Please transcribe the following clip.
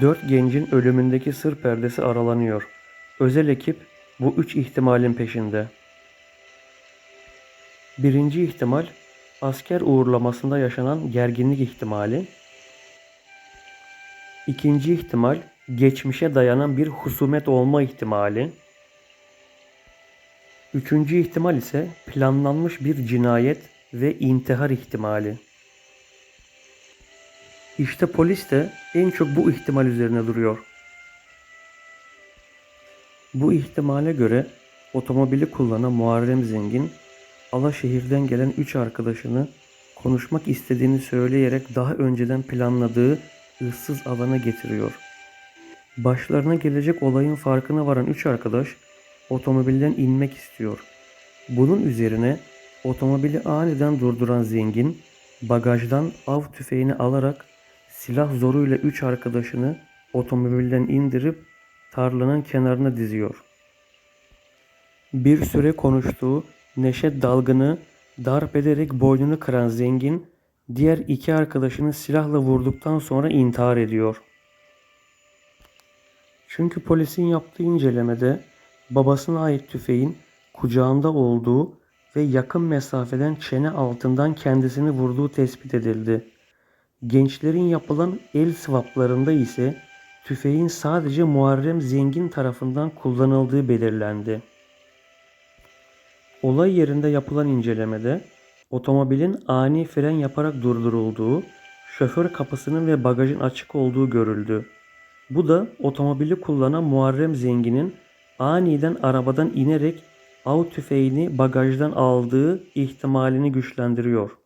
Dört gencin ölümündeki sır perdesi aralanıyor. Özel ekip bu üç ihtimalin peşinde. Birinci ihtimal asker uğurlamasında yaşanan gerginlik ihtimali. İkinci ihtimal geçmişe dayanan bir husumet olma ihtimali. Üçüncü ihtimal ise planlanmış bir cinayet ve intihar ihtimali. İşte polis de en çok bu ihtimal üzerine duruyor. Bu ihtimale göre otomobili kullanan Muharrem Zengin, Alaşehir'den gelen üç arkadaşını konuşmak istediğini söyleyerek daha önceden planladığı ıssız alana getiriyor. Başlarına gelecek olayın farkına varan üç arkadaş otomobilden inmek istiyor. Bunun üzerine otomobili aniden durduran zengin bagajdan av tüfeğini alarak silah zoruyla üç arkadaşını otomobilden indirip tarlanın kenarına diziyor. Bir süre konuştuğu Neşet Dalgın'ı darp ederek boynunu kıran zengin diğer iki arkadaşını silahla vurduktan sonra intihar ediyor. Çünkü polisin yaptığı incelemede babasına ait tüfeğin kucağında olduğu ve yakın mesafeden çene altından kendisini vurduğu tespit edildi. Gençlerin yapılan el swaplarında ise tüfeğin sadece Muharrem Zengin tarafından kullanıldığı belirlendi. Olay yerinde yapılan incelemede otomobilin ani fren yaparak durdurulduğu, şoför kapısının ve bagajın açık olduğu görüldü. Bu da otomobili kullanan Muharrem Zengin'in aniden arabadan inerek av tüfeğini bagajdan aldığı ihtimalini güçlendiriyor.